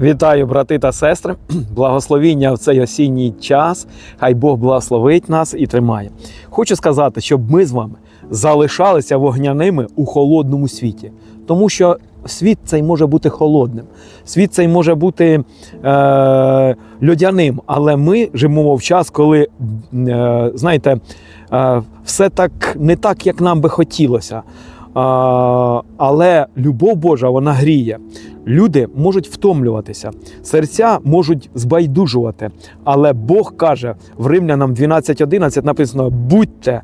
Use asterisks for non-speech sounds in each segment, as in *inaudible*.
Вітаю, брати та сестри. *clears throat* Благословіння в цей осінній час. Хай Бог благословить нас і тримає. Хочу сказати, щоб ми з вами залишалися вогняними у холодному світі, тому що світ цей може бути холодним, світ цей може бути е, льодяним, але ми живемо в час, коли, е, знаєте, е, все так не так, як нам би хотілося. Але любов Божа вона гріє. Люди можуть втомлюватися, серця можуть збайдужувати. Але Бог каже в Римлянам 12.11 написано: будьте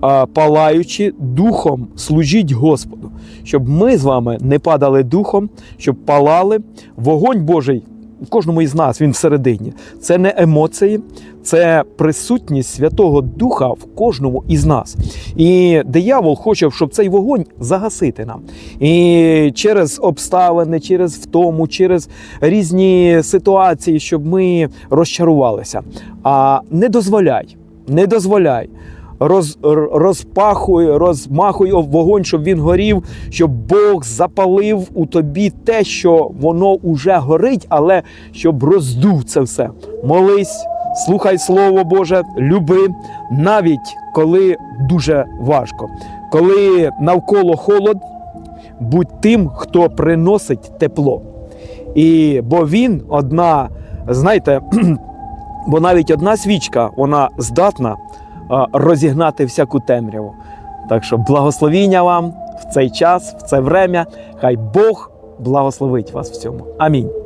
а, палаючи духом, служіть Господу, щоб ми з вами не падали духом, щоб палали вогонь Божий. В кожному із нас він всередині. Це не емоції, це присутність Святого Духа в кожному із нас. І диявол хоче, щоб цей вогонь загасити нам. І через обставини, через втому, через різні ситуації, щоб ми розчарувалися. А не дозволяй, не дозволяй. Роз, розпахуй, розмахуй вогонь, щоб він горів, щоб Бог запалив у тобі те, що воно уже горить, але щоб роздув це все. Молись, слухай Слово Боже, люби, навіть коли дуже важко. Коли навколо холод, будь тим, хто приносить тепло. І бо він одна, знаєте, *clears throat* бо навіть одна свічка вона здатна розігнати всяку темряву. Так що благословіння вам в цей час, в це время. Хай Бог благословить вас в цьому. Амінь.